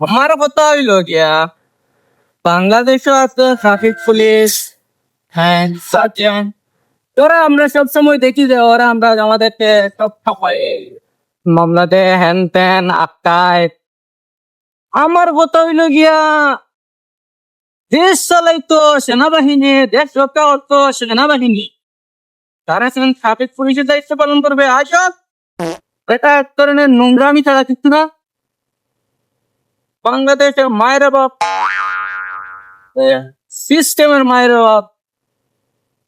আমার কথা হইল গিয়া বাংলাদেশও আছে ট্রাফিক পুলিশ হ্যাঁ সার্জন ওরা আমরা সব সময় দেখি যে ওরা আমরা আমাদেরকে সব ঠকায় মামলা দে হ্যান ত্যান আটকায় আমার কথা হইল গিয়া দেশ চালাইতো সেনাবাহিনী দেশ রক্ষা করতো সেনাবাহিনী। তারা সেখানে ট্রাফিক পুলিশের দায়িত্ব পালন করবে। আসব এটা এক ধরনের নোংরামি ছাড়া কিছু না। বাংলাদেশের মায়ের বাপ সিস্টেমের মায়ের বাপ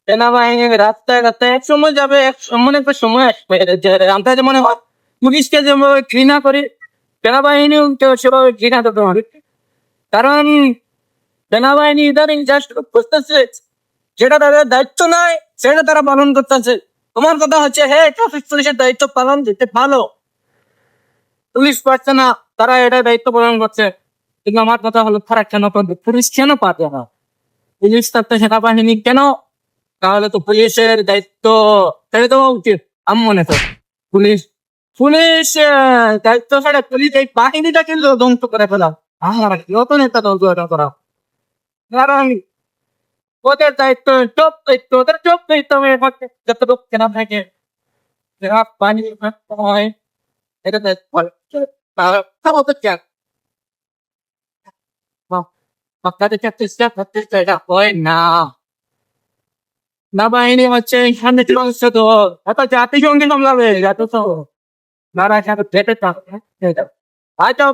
সেনাবাহিনী রাস্তায় রাস্তায় এক সময় যাবে, এক সময় একটা সময় আসবে আমরা যে মনে হয় পুলিশকে যেভাবে ঘৃণা করি সেনাবাহিনী সেভাবে ঘৃণা করতে হবে কারণ সেনাবাহিনী ইদানিং জাস্ট বুঝতেছে যেটা তাদের দায়িত্ব নয়, সেটা তারা পালন করতেছে। তোমার কথা হচ্ছে হ্যাঁ ট্রাফিক পুলিশের দায়িত্ব পালন দিতে ভালো। পুলিশ পারছে না, তারা এটা দায়িত্ব পালন করছে। কিন্তু আমার কথা হলো, তারা কেন করবে পুলিশ কেন পারবে না? পুলিশ থাকতে সেনাবাহিনী কেন? তাহলে তো পুলিশের দায়িত্ব। ছেড়ে দেওয়া উচিত, আমি মনে করি। পুলিশ পুলিশ দায়িত্ব ছাড়া পুলিশ এই বাহিনীটা কিন্তু ধ্বংস করে ফেলা। আমার যত নেতা ধ্বংস করা? কারণ ওদের দায়িত্ব সব দায়িত্ব ওদের সব দায়িত্ব যতটুকু কেনা থাকে যারা পানি হয় এটা দায়িত্ব তাও তো কেন আপনাদের ক্ষেত্রে চেষ্টা করতে এটা হয় না না বাহিনী হচ্ছে এখানে চলছ তো এত জাতিসংঘে সামলাবে এত তো নারা এখানে পেটে থাকবে হয়তো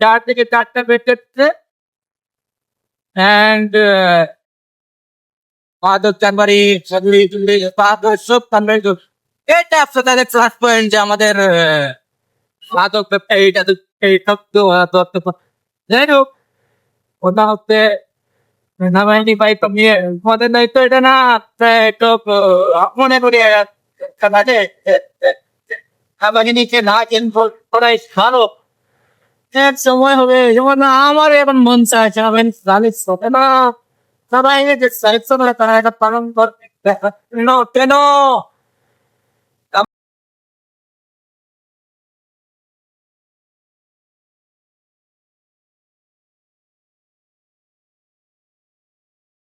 চার থেকে চারটা পেটে and uh, চানবাড়ি সগলি টুগলি পাদক সব কানবাড়ি এটা তাদের প্লাস পয়েন্ট যে আমাদের মাদক ব্যবসায়ীটা তো এই তো আহ, তো তো যাই হোক ওটা হচ্ছে সেনাবাহিনী দায়িত্ব নিয়ে আমাদের দায়িত্ব এটা না তো মনে করি কাজে সেনাবাহিনীকে না কিন্তু করাই ভালো। এক সময় হবে যেমন আমার এখন মন চাইছে আমি জানিস হবে না। সবাই যে সাহিত্য তারা এটা পালন করবে কেন?